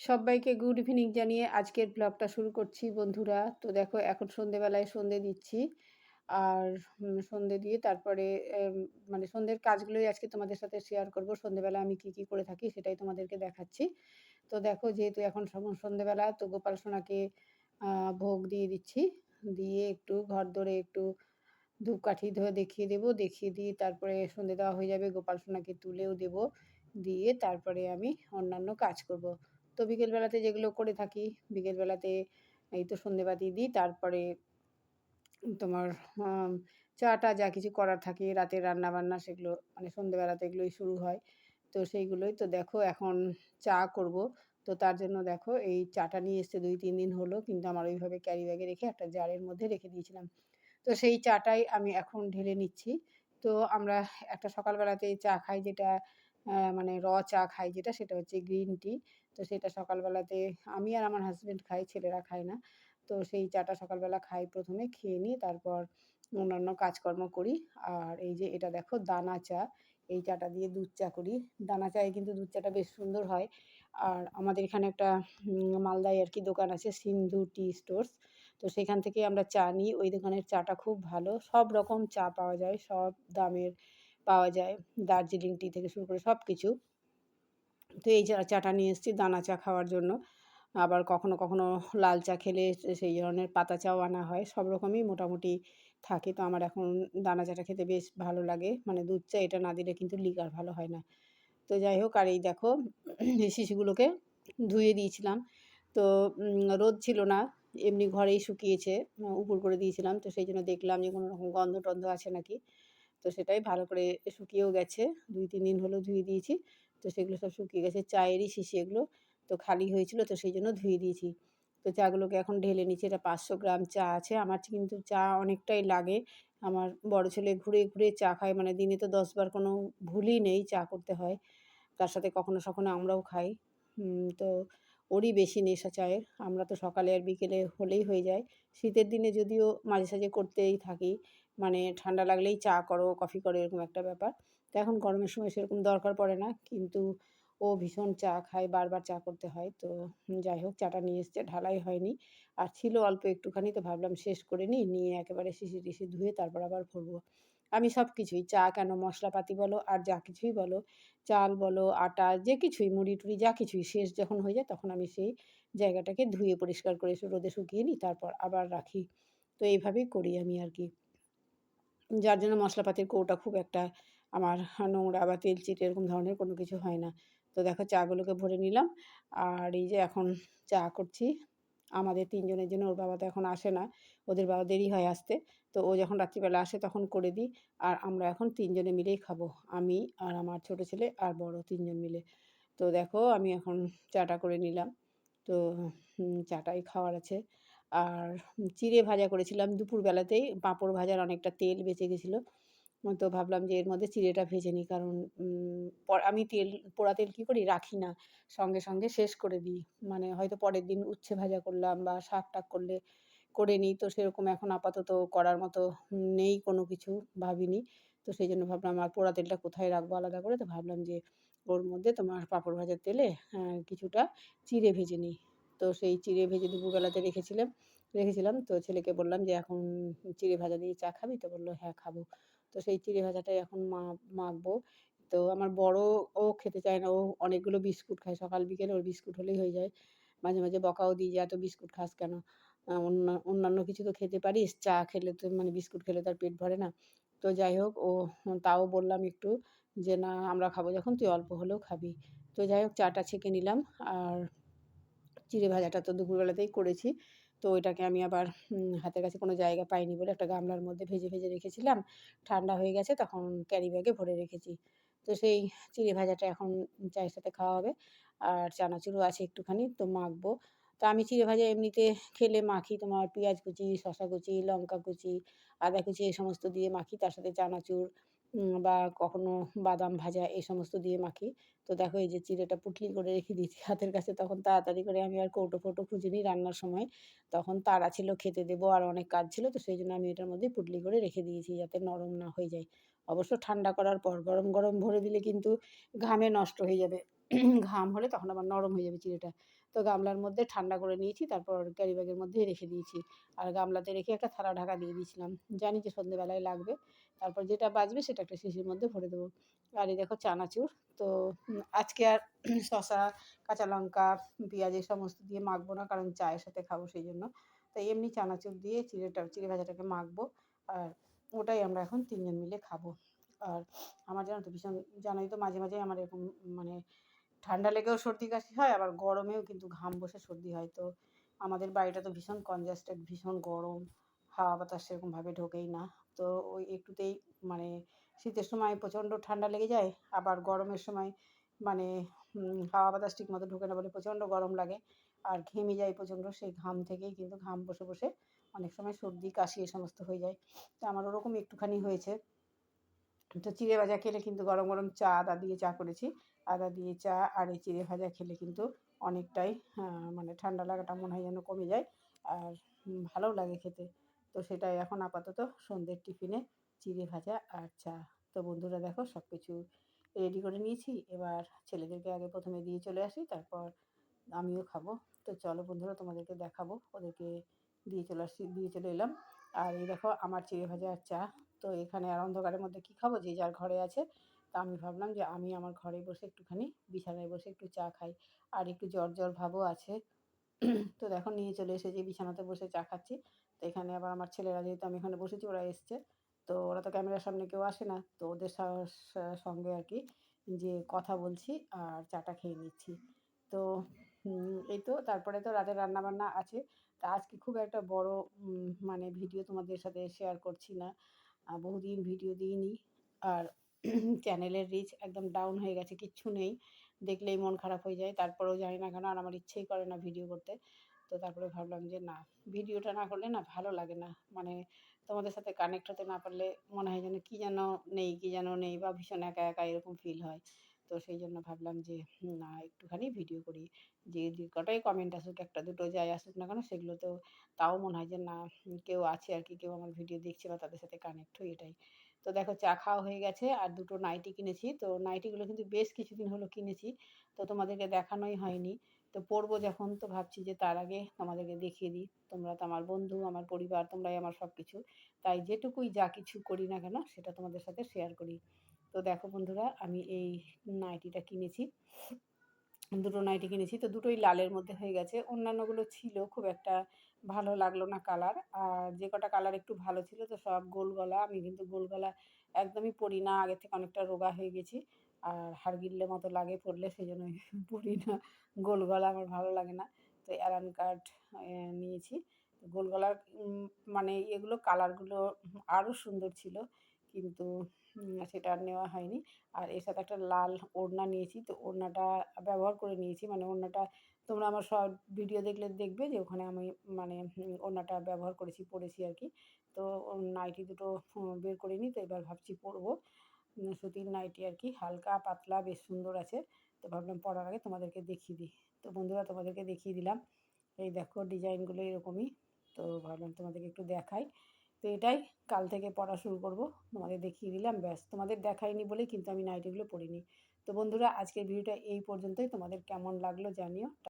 সবাইকে good evening জানিয়ে আজকের ব্লগটা শুরু করছি বন্ধুরা। তো দেখো, এখন সন্ধেবেলায় সন্ধে দিচ্ছি। আর সন্ধে দিয়ে তারপরে মানে সন্ধ্যের কাজগুলোই আজকে তোমাদের সাথে শেয়ার করব। সন্ধেবেলা আমি কি কি করে থাকি সেটাই তোমাদেরকে দেখাচ্ছি। তো দেখো, যেহেতু এখন সন্ধেবেলা, তো গোপাল সোনাকে ভোগ দিয়ে দিচ্ছি। দিয়ে একটু ঘর ধরে একটু ধূপকাঠি ধরে দেখিয়ে দেবো। দেখিয়ে দিয়ে তারপরে সন্ধে দেওয়া হয়ে যাবে, গোপাল সোনাকে তুলেও দেবো। দিয়ে তারপরে আমি অন্যান্য কাজ করব। তো বিকেলবেলাতে যেগুলো করে থাকি, বিকেলবেলাতে এই তো সন্ধেবাতি দিই, তারপরে তোমার চাটা যা কিছু করার থাকে, রাতের রান্না বান্না সেগুলো মানে সন্ধেবেলাতে এগুলোই শুরু হয়। তো সেইগুলোই তো দেখো এখন চা করব। তো তার জন্য দেখো এই চাটা নিয়ে এসছে দুই তিন দিন হলো, কিন্তু আমার ওইভাবে ক্যারি ব্যাগে রেখে একটা জারের মধ্যে রেখে দিয়েছিলাম। তো সেই চাটাই আমি এখন ঢেলে নিচ্ছি। তো আমরা একটা সকালবেলাতে চা খাই যেটা মানে র চা খাই যেটা, সেটা হচ্ছে গ্রিন টি। তো সেটা সকালবেলাতে আমি আর আমার হাজব্যান্ড খাই, ছেলেরা খায় না। তো সেই চাটা সকালবেলা খাই প্রথমে, খেয়ে নিই, তারপর অন্যান্য কাজকর্ম করি। আর এই যে এটা দেখো, দানা চা, এই চাটা দিয়ে দুধ চা করি। দানা চায়ে কিন্তু দুধ চাটা বেশ সুন্দর হয়। আর আমাদের এখানে একটা মালদায় আর কি দোকান আছে, সিন্ধু টি স্টোর্স। তো সেখান থেকে আমরা চা নিই। ওই দোকানের চাটা খুব ভালো। সব রকম চা পাওয়া যায়, সব দামের পাওয়া যায়। দার্জিলিং টি থেকে শুরু করে সব কিছু তো এই চা, চাটা নিয়ে এসেছি দানা চা খাওয়ার জন্য। আবার কখনো কখনো লাল চা খেলে সেই ধরনের পাতা চাও আনা হয়, সব রকমই মোটামুটি থাকে। তো আমার এখন দানা চাটা খেতে বেশ ভালো লাগে। মানে দুধ চা এটা না দিলে কিন্তু লিকার ভালো হয় না। তো যাই হোক, আর এই দেখো শিশুগুলোকে ধুয়ে দিয়েছিলাম। তো রোদ ছিল না, এমনি ঘরেই শুকিয়েছে উপর করে দিয়েছিলাম। তো সেই জন্য দেখলাম যে কোনো রকম গন্ধ টন্ধ আছে নাকি। তো সেটাই ভালো করে শুকিয়েও গেছে। দুই, তিন দিন হলো ধুয়ে দিয়েছি। তো সেগুলো সব শুকিয়ে গেছে। চায়েরই শিশি এগুলো তো খালি হয়েছিল তো সেই জন্য ধুয়ে দিয়েছি। তো চাগুলোকে এখন ঢেলে নিচ্ছি। এটা পাঁচশো গ্রাম চা আছে। আমার কিন্তু চা অনেকটাই লাগে। আমার বড় ছেলে ঘুরে ঘুরে চা খায়। মানে দিনে তো দশবার কোনো ভুলই নেই চা করতে হয়। তার সাথে কখনো সখনো আমরাও খাই। তো ওরই বেশি নেশা চায়ের। আমরা তো সকালে আর বিকেলে হলেই হয়ে যায়। শীতের দিনে যদিও মাঝে সাঝে করতেই থাকি। মানে ঠান্ডা লাগলেই চা করো, কফি করো, এরকম একটা ব্যাপার। এখন গরমের সময় সেরকম দরকার পড়ে না। কিন্তু ও ভীষণ চা খায়, বারবার চা করতে হয়। তো যাই হোক, চাটা নিয়ে এসছে, ঢালাই হয়নি। আর ছিল অল্প একটুখানি, তো ভাবলাম শেষ করে নিই, নিয়ে একেবারে শিশি টিসি ধুয়ে তারপর আবার ভরবো। আমি সব কিছুই, চা কেন, মশলাপাতি বলো, আর যা কিছুই বলো, চাল বলো, আটা, যে কিছুই, মুড়ি টুড়ি, যা কিছুই, শেষ যখন হয়ে যায় তখন আমি সেই জায়গাটাকে ধুয়ে পরিষ্কার করে রোদে শুকিয়ে নিই, তারপর আবার রাখি। তো এইভাবেই করি আমি আর কি। যার জন্য মশলাপাতির কৌটা খুব একটা আমার নোংরা বা তেল চিটে এরকম ধরনের কোনো কিছু হয় না। তো দেখো চাগুলোকে ভরে নিলাম। আর এই যে এখন চা করছি, আমাদের তিনজনের জন্য, ওর বাবা তো এখন আসে না, ওদের বাবা দেরি হয় আসতে। তো ও যখন রাত্রিবেলা আসে তখন করে দিই। আর আমরা এখন তিনজনে মিলেই খাব, আমি আর আমার ছোটো ছেলে আর বড় তিনজন মিলে। তো দেখো আমি এখন চাটা করে নিলাম। তো চাটাই খাওয়ার আছে। আর চিড়ে ভাজা করেছিলাম দুপুরবেলাতেই, পাঁপড় ভাজার অনেকটা তেল বেঁচে গেছিল। তো ভাবলাম যে এর মধ্যে চিড়েটা ভেজে নিই। কারণ আমি তেল, পোড়া তেল কী করি? রাখি না। সঙ্গে সঙ্গে শেষ করে দিই। মানে হয়তো পরের দিন উচ্ছে ভাজা করলাম বা শাক টাক করলে করে নিই। তো সেরকম এখন আপাতত করার মতো নেই কোনো কিছু, ভাবিনি। তো সেই জন্য ভাবলাম, আর পোড়া তেলটা কোথায় রাখব আলাদা করে? তো ভাবলাম যে ওর মধ্যে তোমার পাঁপড় ভাজার তেলে কিছুটা চিড়ে ভেজে নিই। তো সেই চিড়ে ভেজে দুপুরবেলাতে রেখেছিলাম রেখেছিলাম। তো ছেলেকে বললাম যে, এখন চিড়ে ভাজা দিয়ে চা খাবি? তো বলল হ্যাঁ খাব। তো সেই চিড়ে ভাজাটাই এখন মা, মাখবো। তো আমার বড় ও খেতে চায় না, ও অনেকগুলো বিস্কুট খায়। সকাল, বিকেল ওর বিস্কুট হলেই হয়ে যায়। মাঝে মাঝে বকাও দিই যে, এত বিস্কুট খাস কেন? অন্য, অন্যান্য কিছু তো খেতে পারিস। চা খেলে তো মানে বিস্কুট খেলে তার পেট ভরে না। তো যাই হোক, ও, তাও বললাম একটু যে, না, আমরা খাব যখন, তুই অল্প হলেও খাবি। তো যাই হোক, চাটা ছেঁকে নিলাম। আর চিড়ে ভাজাটা তো দুপুরবেলাতেই করেছি। তো ওইটাকে আমি আবার হাতের কাছে কোনো জায়গা পাইনি বলে একটা গামলার মধ্যে ভেজে ভেজে রেখেছিলাম। ঠান্ডা হয়ে গেছে, তখন ক্যারি ব্যাগে ভরে রেখেছি। তো সেই চিড়ে ভাজাটা এখন চায়ের সাথে খাওয়া হবে। আর চানাচুরও আছে একটুখানি, তো মাখবো। তো আমি চিড়ে ভাজা এমনিতে খেলে মাখি, তোমার পেঁয়াজ কুচি, শসা কুচি, লঙ্কা কুচি, আদা কুচি, এই সমস্ত দিয়ে মাখি, তার সাথে চানাচুর বা কখনো বাদাম ভাজা এই সমস্ত দিয়ে মাখি। তো দেখো এই যে চিড়েটা পুটলি করে রেখে দিয়েছি হাতের কাছে, তখন তাড়াতাড়ি করে আমি আর কৌটো ফৌটো খুঁজিনি রান্নার সময়। তখন তাড়া ছিল খেতে দেবো আর অনেক কাজ ছিল, তো সেই জন্য আমি এটার মধ্যে পুটলি করে রেখে দিয়েছি যাতে নরম না হয়ে যায়। অবশ্য ঠান্ডা করার পর গরম গরম ভরে দিলে কিন্তু ঘামে নষ্ট হয়ে যাবে। ঘাম হলে তখন আবার নরম হয়ে যাবে চিড়েটা। তো গামলার মধ্যে ঠান্ডা করে নিয়েছি, তারপর ক্যারি ব্যাগের মধ্যে রেখে দিয়েছি। আর গামলাতে রেখে একটা থালা ঢাকা দিয়ে দিয়েছিলাম। জানি যে সন্ধ্যেবেলায় লাগবে। তারপর যেটা বাজবে সেটা একটা শিশির মধ্যে ভরে দেবো। আর এই দেখো চানাচুর, তো আজকে আর শশা কাঁচা লঙ্কা, পেঁয়াজ এই সমস্ত দিয়ে মাখবো না, কারণ চায়ের সাথে খাব সেই জন্য। তাই এমনি চানাচুর দিয়ে চিড়েটা চিড়ে ভাজাটাকে মাখবো, আর ওটাই আমরা এখন তিনজন মিলে খাব। আর আমার জানো তো, ভীষণ জানোই তো মাঝে মাঝে আমার এরকম মানে ঠান্ডা লেগেও সর্দি কাশি হয়, আবার গরমেও কিন্তু ঘাম বসে সর্দি হয়। তো আমাদের বাড়িটা তো ভীষণ কনজাস্টেড ভীষণ গরম, হাওয়া বাতাস সেরকমভাবে ঢোকেই না। তো ওই একটুতেই মানে শীতের সময় প্রচণ্ড ঠান্ডা লেগে যায়, আবার গরমের সময় মানে হাওয়া বাতাস ঠিক মতো ঢোকে না বলে প্রচণ্ড গরম লাগে, আর ঘেমে যায় প্রচণ্ড, সেই ঘাম থেকেই কিন্তু ঘাম বসে বসে অনেক সময় সর্দি, কাশি এ সমস্ত হয়ে যায়। তো আমার ওরকম একটুখানি হয়েছে। তো চিড়ে ভাজা খেলে কিন্তু গরম গরম চা, আদা দিয়ে চা করেছি। আদা দিয়ে চা আর এই চিড়ে ভাজা খেলে কিন্তু অনেকটাই মানে ঠান্ডা লাগাটা মনে হয় যেন কমে যায়, আর ভালোও লাগে খেতে। তো সেটাই এখন আপাতত সন্ধ্যের টিফিনে চিড়ে ভাজা আর চা। তো বন্ধুরা দেখো সব কিছু রেডি করে নিয়েছি। এবার ছেলেদেরকে আগে প্রথমে দিয়ে চলে আসি, তারপর আমিও খাব। তো চলো বন্ধুরা তোমাদেরকে দেখাবো, ওদেরকে দিয়ে চলে আসছি দিয়ে চলে এলাম। আর এই দেখো আমার চিড়ে ভাজা আর চা। তো এখানে আর অন্ধকারের মধ্যে কী খাব? যে যার ঘরে আছে। তা আমি ভাবলাম যে আমি আমার ঘরে বসে একটুখানি বিছানায় বসে একটু চা খাই। আর একটু জ্বর জ্বর ভাবও আছে। তো দেখো নিয়ে চলে এসেছি, বিছানাতে বসে চা খাচ্ছি। তো এখানে আবার আমার ছেলেরা যেহেতু আমি এখানে বসেছি, ওরা এসছে। তো ওরা তো ক্যামেরার সামনে কেউ আসে না, তো ওদের সঙ্গে আর কি যে কথা বলছি আর চাটা খেয়ে নিচ্ছি। তো এই তো, তারপরে তো রাতের রান্নাবান্না আছে। তা আজকে খুব একটা বড় মানে ভিডিও তোমাদের সাথে শেয়ার করছি না। বহুদিন ভিডিও দিইনি। আর চ্যানেলের রিচ একদম ডাউন হয়ে গেছে, কিচ্ছু নেই। দেখলেই মন খারাপ হয়ে যায়। তারপরেও জানি না কেন আর আমার ইচ্ছেই করে না ভিডিও করতে। তো তারপরে ভাবলাম যে না, ভিডিওটা না করলে না ভালো লাগে না। মানে তোমাদের সাথে কানেক্ট হতে না পারলে মনে হয় যেন কী যেন নেই, কী যেন নেই বা ভীষণ একা একা এরকম ফিল হয়। তো সেই জন্য ভাবলাম যে না, একটুখানি ভিডিও করি। যে কটাই কমেন্ট আসুক, একটা দুটো যাই আসুক না কেন সেগুলো তো তাও মনে হয় যে না, কেউ আছে আর কি, কেউ আমার ভিডিও দেখছে বা তাদের সাথে কানেক্ট হই, এটাই। তো দেখো চা খাওয়া হয়ে গেছে আর দুটো নাইটি কিনেছি। তো নাইটিগুলো কিন্তু বেশ কিছুদিন হলো কিনেছি, তো তোমাদেরকে দেখানোই হয়নি। তো পড়ব যখন, তো ভাবছি যে তার আগে তোমাদেরকে দেখিয়ে দিই। তোমরা তো আমার বন্ধু, আমার পরিবার, তোমরাই আমার সব কিছু তাই যেটুকুই যা কিছু করি না কেন, সেটা তোমাদের সাথে শেয়ার করি। তো দেখো বন্ধুরা, আমি এই নাইটিটা কিনেছি। দুটো নাইটি কিনেছি, তো দুটোই লালের মধ্যে হয়ে গেছে। অন্যান্যগুলো ছিল খুব একটা ভালো লাগল না কালার আর যে কটা কালার একটু ভালো ছিল তো সব গোল গলা আমি কিন্তু গোল গলা একদমই পরি না, আগে থেকে অনেকটা রোগা হয়ে গেছি, আর হাড়গিল্লে মতো লাগে পরলে সেই জন্য পরি না গোল গলা আমার ভালো লাগে না, তো অ্যারান কার্ড নিয়েছি গোল গলার মানে এগুলো কালারগুলো আরও সুন্দর ছিল, কিন্তু সেটা আর নেওয়া হয়নি। আর এর সাথে একটা লাল ওড়না নিয়েছি, তো ওড়নাটা ব্যবহার করে নিয়েছি। মানে ওড়নাটা তোমরা আমার সব ভিডিও দেখলে দেখবে যে ওখানে আমি মানে ওড়নাটা ব্যবহার করেছি, পরেছি আর কি। তো নাইটি দুটো বের করে নিই, তো এবার ভাবছি পরবো। সুতির নাইটি আর কি, হালকা, পাতলা, বেশ সুন্দর আছে। তো ভাবলাম পরার আগে তোমাদেরকে দেখিয়ে দিই। তো বন্ধুরা, তোমাদেরকে দেখিয়ে দিলাম। এই দেখো, ডিজাইনগুলো এরকমই। তো ভাবলাম তোমাদেরকে একটু দেখাই। তো এটাই কাল থেকে পড়া শুরু করব। তোমাদের দেখিয়ে দিলাম, ব্যাস। তোমাদের দেখাইনি বলেই কিন্তু আমি নাইটিগুলো পড়িনি। তো বন্ধুরা, আজকের ভিডিওটা এই পর্যন্তই। তোমাদের কেমন লাগল জানিও।